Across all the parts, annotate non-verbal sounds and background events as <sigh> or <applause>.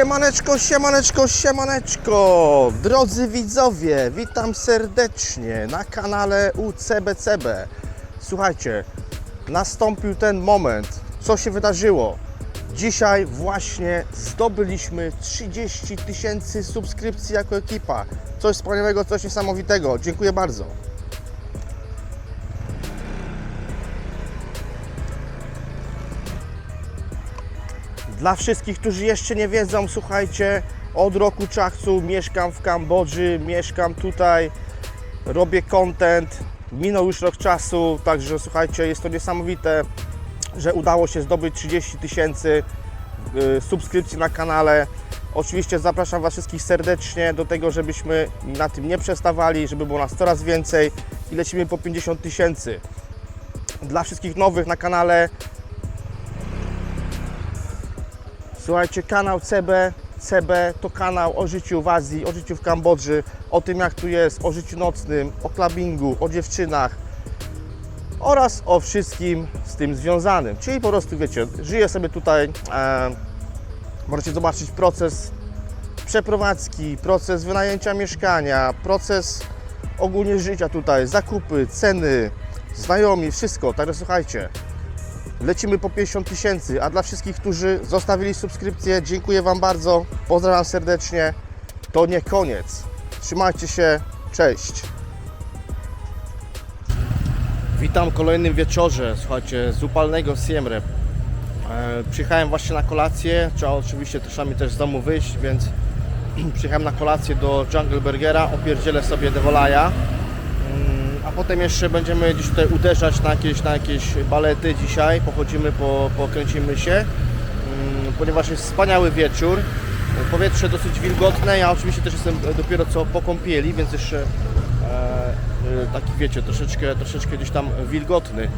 Siemaneczko, siemaneczko, siemaneczko! Drodzy widzowie, witam serdecznie na kanale UCBCB. Słuchajcie, nastąpił ten moment. Co się wydarzyło? Dzisiaj właśnie zdobyliśmy 30 tysięcy subskrypcji jako ekipa. Coś wspaniałego, coś niesamowitego. Dziękuję bardzo. Dla wszystkich, którzy jeszcze nie wiedzą, słuchajcie, od roku czachcu mieszkam w Kambodży, mieszkam tutaj, robię content. Minął już rok czasu, także słuchajcie, jest to niesamowite, że udało się zdobyć 30 tysięcy y, subskrypcji na kanale. Oczywiście zapraszam Was wszystkich serdecznie do tego, żebyśmy na tym nie przestawali, żeby było nas coraz więcej i lecimy po 50 tysięcy. Dla wszystkich nowych na kanale Słuchajcie, kanał CB, CB to kanał o życiu w Azji, o życiu w Kambodży, o tym jak tu jest, o życiu nocnym, o clubbingu, o dziewczynach oraz o wszystkim z tym związanym. Czyli po prostu wiecie, żyję sobie tutaj, e, możecie zobaczyć proces przeprowadzki, proces wynajęcia mieszkania, proces ogólnie życia tutaj, zakupy, ceny, znajomi, wszystko. Także słuchajcie, Lecimy po 50 tysięcy, a dla wszystkich, którzy zostawili subskrypcję, dziękuję Wam bardzo, pozdrawiam serdecznie. To nie koniec. Trzymajcie się, cześć. Witam w kolejnym wieczorze, słuchajcie, z upalnego Siem Reap. E, przyjechałem właśnie na kolację, trzeba oczywiście też z domu wyjść, więc <clears throat> przyjechałem na kolację do Jungle Burgera, opierdzielę sobie Devolaja. Potem jeszcze będziemy gdzieś tutaj uderzać na jakieś, na jakieś balety dzisiaj, pochodzimy, po, pokręcimy się, mm, ponieważ jest wspaniały wieczór, powietrze dosyć wilgotne, ja oczywiście też jestem dopiero co po kąpieli, więc jeszcze e, e, taki wiecie, troszeczkę, troszeczkę gdzieś tam wilgotny,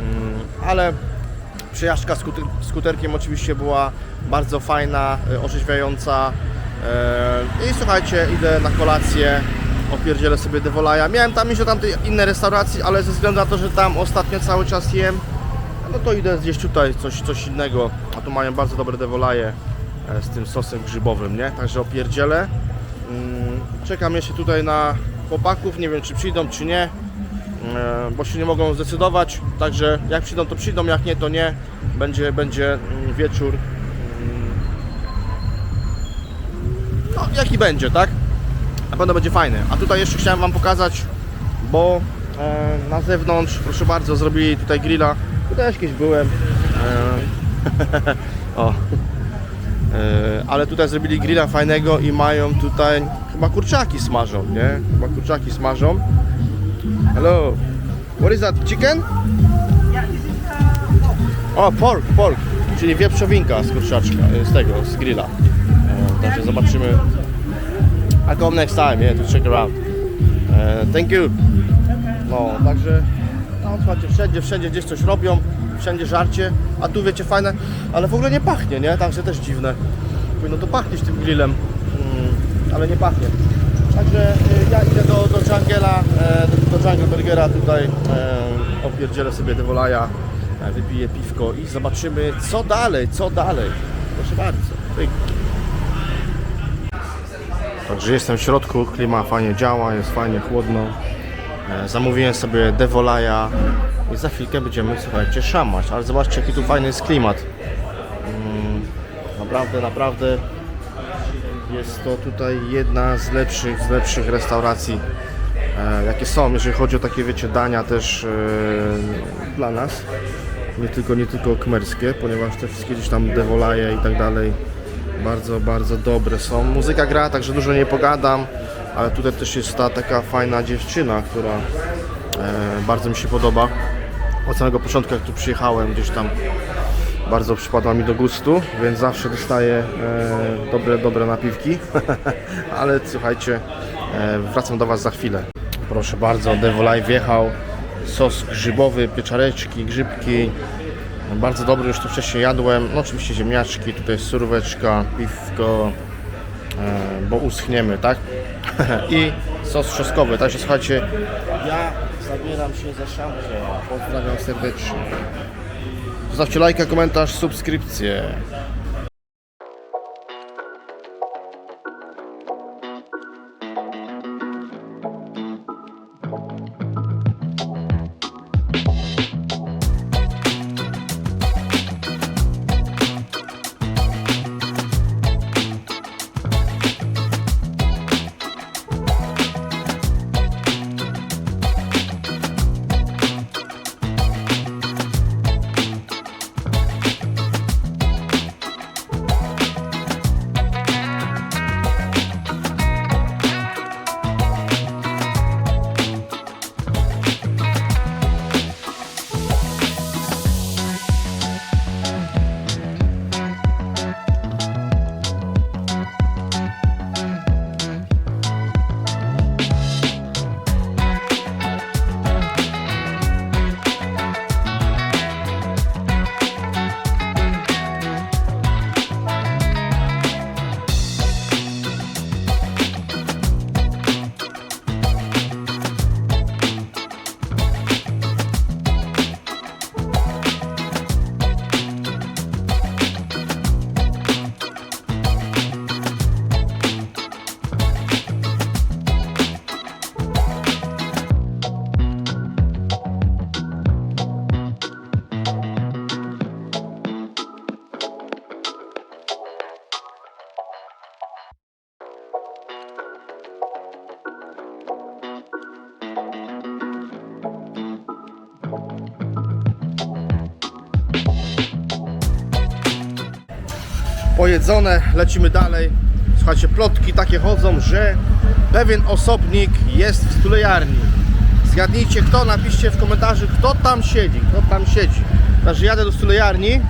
Mm, ale przejażdżka skuter, skuterkiem oczywiście była bardzo fajna, e, orzeźwiająca. E, i słuchajcie, idę na kolację, opierdzielę sobie Devolaja. Miałem tam iść do tamtej innej restauracji, ale ze względu na to, że tam ostatnio cały czas jem, no to idę zjeść tutaj coś, coś innego, a tu mają bardzo dobre Devolaje e, z tym sosem grzybowym, nie? Także opierdzielę. Mm, Czekam jeszcze tutaj na chłopaków, nie wiem czy przyjdą, czy nie, e, bo się nie mogą zdecydować, także jak przyjdą, to przyjdą, jak nie, to nie. Będzie, będzie mm, wieczór, mm, no jaki będzie, tak? Na pewno będzie fajny. A tutaj jeszcze chciałem Wam pokazać, bo e, na zewnątrz, proszę bardzo, zrobili tutaj grilla. Tutaj kiedyś byłem. E, <laughs> o. E, ale tutaj zrobili grilla fajnego i mają tutaj chyba kurczaki smażą, nie? Chyba kurczaki smażą. Hello. What is that? Chicken? O, pork, pork. Czyli wieprzowinka z kurczaczka, z tego, z grilla. E, zobaczymy I come next time, yeah, to check out. Uh, thank you. No, także, no słuchajcie, wszędzie, wszędzie gdzieś coś robią, wszędzie żarcie, a tu wiecie, fajne, ale w ogóle nie pachnie, nie? Także też dziwne. Powinno to pachnieć tym grillem, mm, ale nie pachnie. Także y, ja idę do, do Jungela, e, do, do Jungle Burgera tutaj, e, opierdzielę sobie Devolaja, wypiję piwko i zobaczymy co dalej, co dalej. Proszę bardzo. Także jestem w środku, klima fajnie działa, jest fajnie chłodno. E, Zamówiłem sobie Devolaja i za chwilkę będziemy, słuchajcie, szamać. Ale zobaczcie, jaki tu fajny jest klimat. Mm, Naprawdę, naprawdę jest to tutaj jedna z lepszych, z lepszych restauracji, e, jakie są, jeżeli chodzi o takie, wiecie, dania też e, dla nas. Nie tylko, nie tylko kmerskie, ponieważ te wszystkie gdzieś tam Devolaje i tak dalej bardzo, bardzo dobre są. Muzyka gra, także dużo nie pogadam, ale tutaj też jest ta taka fajna dziewczyna, która e, bardzo mi się podoba. Od samego początku, jak tu przyjechałem, gdzieś tam bardzo przypadła mi do gustu, więc zawsze dostaję e, dobre, dobre napiwki. <laughs> ale słuchajcie, e, wracam do Was za chwilę. Proszę bardzo, Devolaj wjechał. Sos grzybowy, pieczareczki, grzybki, bardzo dobry, już tu wcześniej jadłem. No oczywiście ziemniaczki, tutaj jest suróweczka, piwko, e, bo uschniemy, tak? <laughs> I sos trzoskowy. Także słuchajcie, ja zabieram się za szamkę. Pozdrawiam serdecznie. Zostawcie lajka, komentarz, subskrypcję. Lecimy dalej. Słuchajcie, plotki takie chodzą, że pewien osobnik jest w stulejarni. Zgadnijcie kto, napiszcie w komentarzu kto tam siedzi, kto tam siedzi. Także jadę do stulejarni.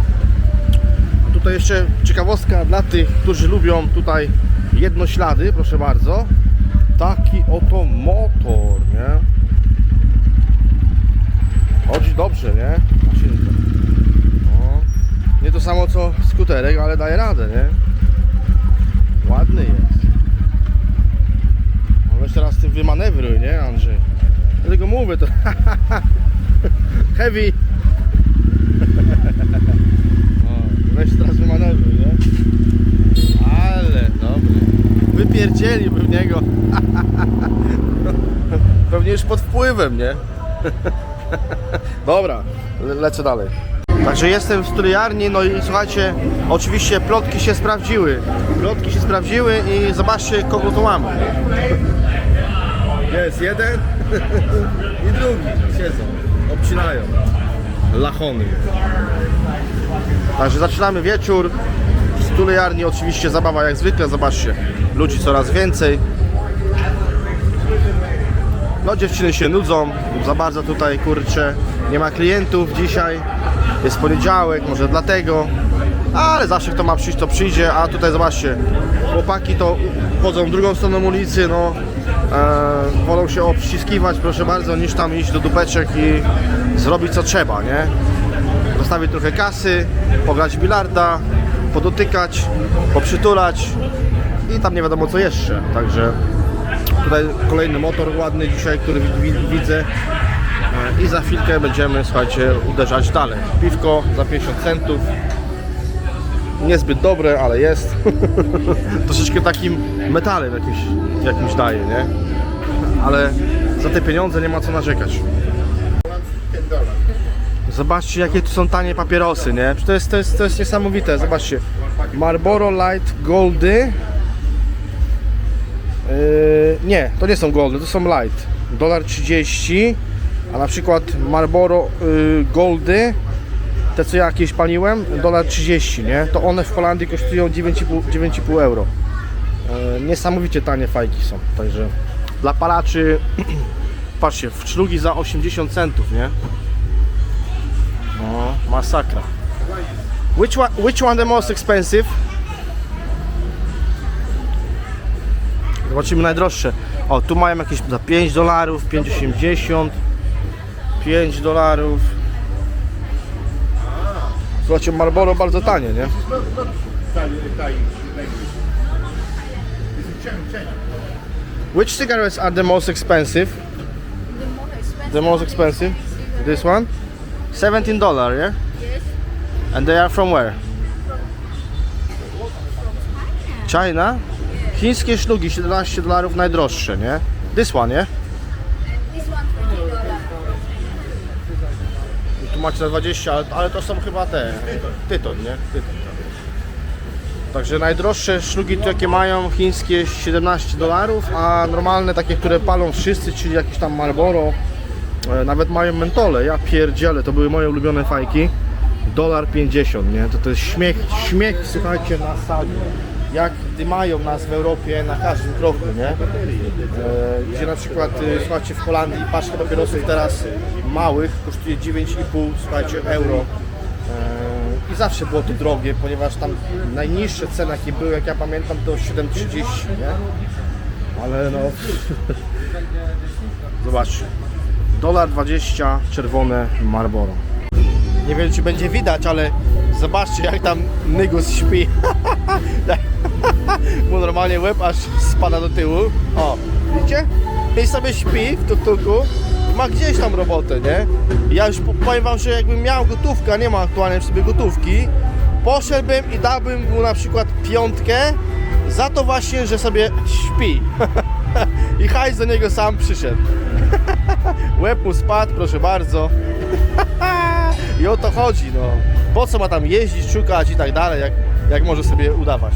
Tutaj jeszcze ciekawostka dla tych, którzy lubią tutaj jednoślady, proszę bardzo. Taki oto motor, nie? Chodzi dobrze, nie? No. Nie to samo co skuterek, ale daje radę, nie? Ładny jest. No weź teraz ty wymanewruj, nie Andrzej? Dlatego mówię to. <laughs> Heavy. <laughs> Weź teraz wymanewruj, nie? Ale dobry. Wypierdzieliłby w niego. <laughs> Pewnie już pod wpływem, nie? Dobra, le lecę dalej. Także jestem w studiarni, no i słuchajcie, oczywiście plotki się sprawdziły. Plotki się sprawdziły i zobaczcie kogo tu mamy. Jest jeden <laughs> i drugi siedzą, obcinają. Lachony. Także zaczynamy wieczór. W studiarni oczywiście zabawa jak zwykle, zobaczcie, ludzi coraz więcej. No dziewczyny się nudzą, za bardzo tutaj kurczę, nie ma klientów dzisiaj, jest poniedziałek, może dlatego, ale zawsze kto ma przyjść to przyjdzie, a tutaj zobaczcie, chłopaki to chodzą drugą stroną ulicy, no e, wolą się obściskiwać proszę bardzo, niż tam iść do dupeczek i zrobić co trzeba, nie? Zostawić trochę kasy, pograć bilarda, podotykać, poprzytulać i tam nie wiadomo co jeszcze, także Tutaj kolejny motor ładny dzisiaj, który wi- wi- widzę. I za chwilkę będziemy, słuchajcie, uderzać dalej. Piwko za 50 centów. Niezbyt dobre, ale jest. <laughs> Troszeczkę takim metalem jakimś, jakimś daje, nie? Ale za te pieniądze nie ma co narzekać. Zobaczcie jakie tu są tanie papierosy, nie? To jest, to jest, to jest niesamowite, zobaczcie. Marlboro Light Goldy Yy, nie, to nie są goldy, to są light. Dolar 30, a na przykład Marlboro yy, Goldy, te co ja jakieś paliłem, dolar 30, nie? To one w Holandii kosztują 9,5 9,5 euro. Yy, niesamowicie tanie fajki są, także dla palaczy, <clears throat> patrzcie, w szlugi za 80 centów, nie? No, masakra. Which one, which one the most expensive? Zobaczymy najdroższe. O, tu mają jakieś za 5 dolarów, 5,80 5 dolarów Zobaczcie, Marlboro bardzo tanie, nie? Which cigarettes are the most expensive? The most expensive? This one? 17 dollar, yeah? Yes. And they are from where? China? Chińskie szlugi 17 dolarów najdroższe, nie? This one, nie? Macie na 20, ale, ale to są chyba te, tyton, nie? Tyton. Także najdroższe szlugi, tu jakie mają, chińskie 17 dolarów, a normalne takie, które palą wszyscy, czyli jakieś tam Marlboro, e, nawet mają mentole, ja pierdzielę, to były moje ulubione fajki, dolar 50, nie? To to jest śmiech, śmiech, słuchajcie, na sali. Jak dymają nas w Europie na każdym kroku, nie? E, gdzie na przykład, e, słuchajcie, w Holandii paczka papierosów teraz małych kosztuje 9,5, słuchajcie, euro. E, I zawsze było to drogie, ponieważ tam najniższe ceny jakie były, jak ja pamiętam, to 7,30, nie? Ale no... <laughs> Zobaczcie. Dolar 20, czerwone Marlboro. Nie wiem czy będzie widać, ale zobaczcie jak tam Nygus śpi. <laughs> <laughs> Mu normalnie łeb aż spada do tyłu. O, widzicie? I sobie śpi w tuk-tuku ma gdzieś tam robotę, nie? Ja już po- powiem wam, że jakbym miał gotówkę, a nie ma aktualnie w sobie gotówki, poszedłbym i dałbym mu na przykład piątkę za to właśnie, że sobie śpi. <laughs> I hajs do niego sam przyszedł. <laughs> Łeb mu spadł, proszę bardzo. I o to chodzi, no. Po co ma tam jeździć, szukać i tak dalej, jak, jak może sobie udawać.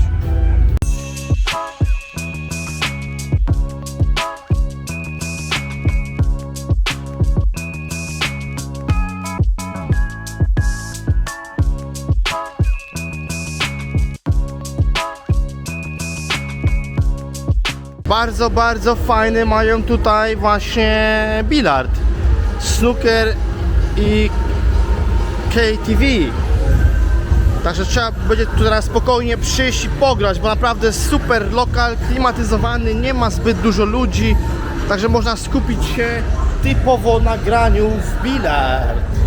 Bardzo, bardzo fajny mają tutaj właśnie bilard, snooker i KTV. Także trzeba będzie tu teraz spokojnie przyjść i pograć, bo naprawdę super lokal, klimatyzowany, nie ma zbyt dużo ludzi, także można skupić się typowo na graniu w bilard.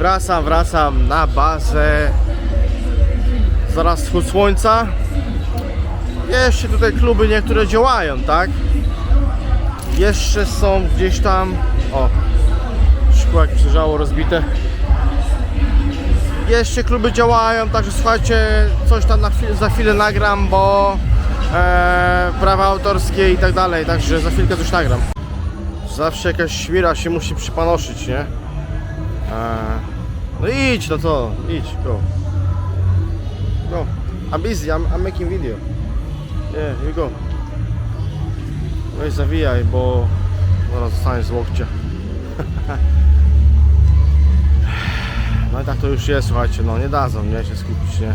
Wracam, wracam na bazę. Zaraz wschód słońca. Jeszcze tutaj kluby niektóre działają, tak? Jeszcze są gdzieś tam. O, szkło jak przyjrzało rozbite. Jeszcze kluby działają, także słuchajcie, coś tam chwilę, za chwilę nagram, bo e, prawa autorskie i tak dalej, także za chwilkę coś nagram. Zawsze jakaś świra się musi przypanoszyć, nie? E, no idź, no co, idź, go. Go. I'm busy, I'm, I'm making video. Yeah, you go. Weź zawijaj, bo zaraz zostaniesz z łokcia. <laughs> No i tak to już jest, słuchajcie, no nie dadzą mnie się skupić, nie?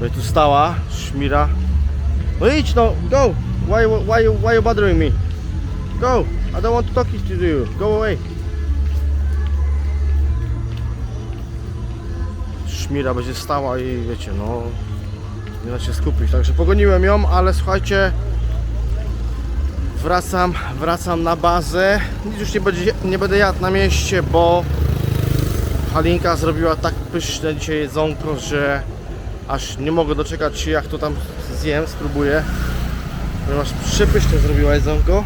Bo tu stała, szmira. No idź no, go! Why, why, why you bothering me? Go! I don't want to talk to you. Go away. Szmira będzie stała i wiecie, no nie da się skupić. Także pogoniłem ją, ale słuchajcie, wracam, wracam na bazę. Nic już nie, będzie, nie będę jadł na mieście, bo Halinka zrobiła tak pyszne dzisiaj jedzonko, że aż nie mogę doczekać się jak to tam zjem, spróbuję. Ponieważ przepyszne zrobiła jedzonko.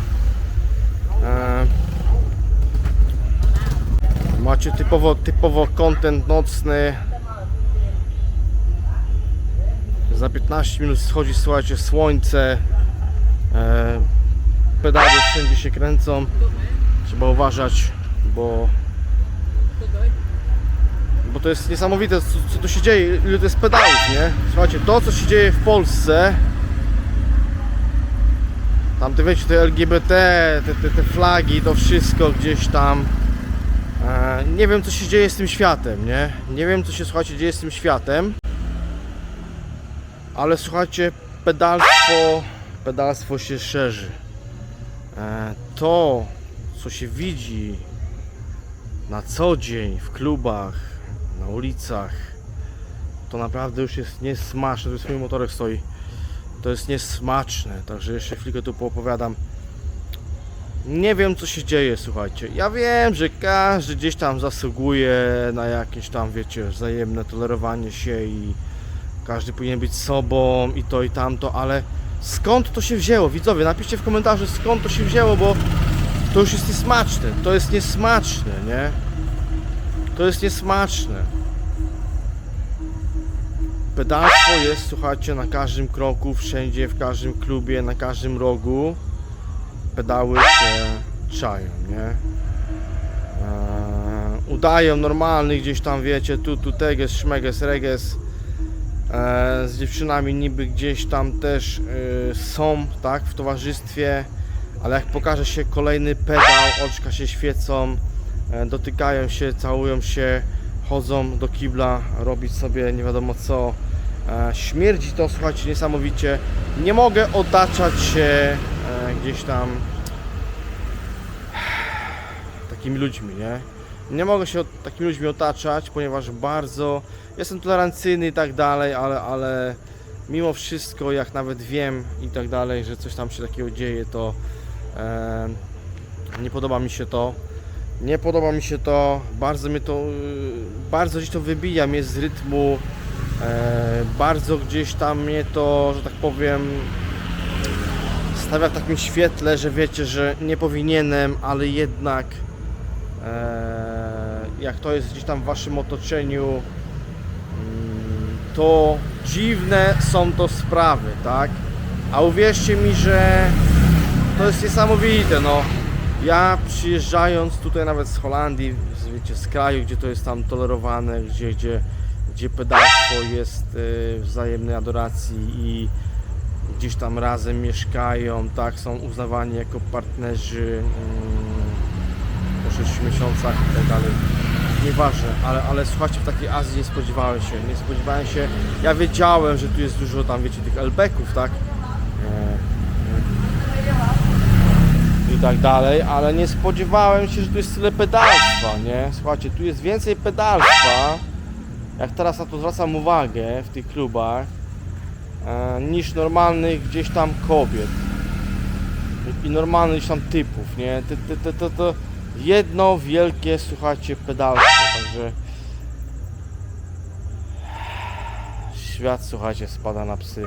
Eee, macie typowo, typowo content nocny. Za 15 minut schodzi, słuchajcie, słońce. Eee, pedały wszędzie się kręcą. Trzeba uważać, bo bo to jest niesamowite, co, co tu się dzieje, ile to jest pedałów, nie? Słuchajcie, to co się dzieje w Polsce, tam te wiecie, te LGBT, te, te, te flagi, to wszystko gdzieś tam, e, nie wiem co się dzieje z tym światem, nie? Nie wiem co się, słuchajcie, dzieje z tym światem, ale słuchajcie, pedalstwo, pedalstwo się szerzy. E, to, co się widzi na co dzień w klubach, na ulicach, to naprawdę już jest niesmaczne. To jest mój motorek stoi. To jest niesmaczne, także jeszcze chwilkę tu poopowiadam. Nie wiem co się dzieje, słuchajcie. Ja wiem, że każdy gdzieś tam zasługuje na jakieś tam, wiecie, wzajemne tolerowanie się i każdy powinien być sobą i to i tamto, ale skąd to się wzięło? Widzowie, napiszcie w komentarzu skąd to się wzięło, bo to już jest niesmaczne. To jest niesmaczne, nie? To jest niesmaczne. Pedalstwo jest, słuchajcie, na każdym kroku, wszędzie, w każdym klubie, na każdym rogu. Pedały się czają, nie? Eee, udają normalny gdzieś tam, wiecie, tu, tu, teges, szmeges, reges. Eee, z dziewczynami niby gdzieś tam też yy, są, tak, w towarzystwie. Ale jak pokaże się kolejny pedał, oczka się świecą, e, dotykają się, całują się, chodzą do kibla, robić sobie nie wiadomo co. E, Śmierdzi to, słuchajcie, niesamowicie. Nie mogę otaczać się e, gdzieś tam takimi ludźmi, nie? Nie mogę się takimi ludźmi otaczać, ponieważ bardzo jestem tolerancyjny i tak dalej, ale, ale mimo wszystko, jak nawet wiem i tak dalej, że coś tam się takiego dzieje, to e, nie podoba mi się to. Nie podoba mi się to, bardzo mnie to, y, bardzo gdzieś to wybija mnie z rytmu, e, bardzo gdzieś tam mnie to, że tak powiem, stawia w takim świetle, że wiecie, że nie powinienem, ale jednak e, jak to jest gdzieś tam w waszym otoczeniu, mm, to dziwne są to sprawy, tak? A uwierzcie mi, że to jest niesamowite, no. Ja przyjeżdżając tutaj nawet z Holandii, z, wiecie, z kraju, gdzie to jest tam tolerowane, gdzie, gdzie, gdzie pedalstwo jest y, wzajemnej adoracji i gdzieś tam razem mieszkają, tak, są uznawani jako partnerzy mm, po 6 miesiącach i tak dalej. Nieważne, ale, ale słuchajcie, w takiej Azji nie spodziewałem się, nie spodziewałem się, ja wiedziałem, że tu jest dużo tam, wiecie, tych elbeków, tak, e, i tak dalej, ale nie spodziewałem się, że tu jest tyle pedalstwa, nie? Słuchajcie, tu jest więcej pedalstwa, jak teraz na to zwracam uwagę w tych klubach, e, niż normalnych gdzieś tam kobiet i, normalnych gdzieś tam typów, nie? Jedno wielkie, słuchajcie, pedalstwo, także świat, słuchajcie, spada na psy.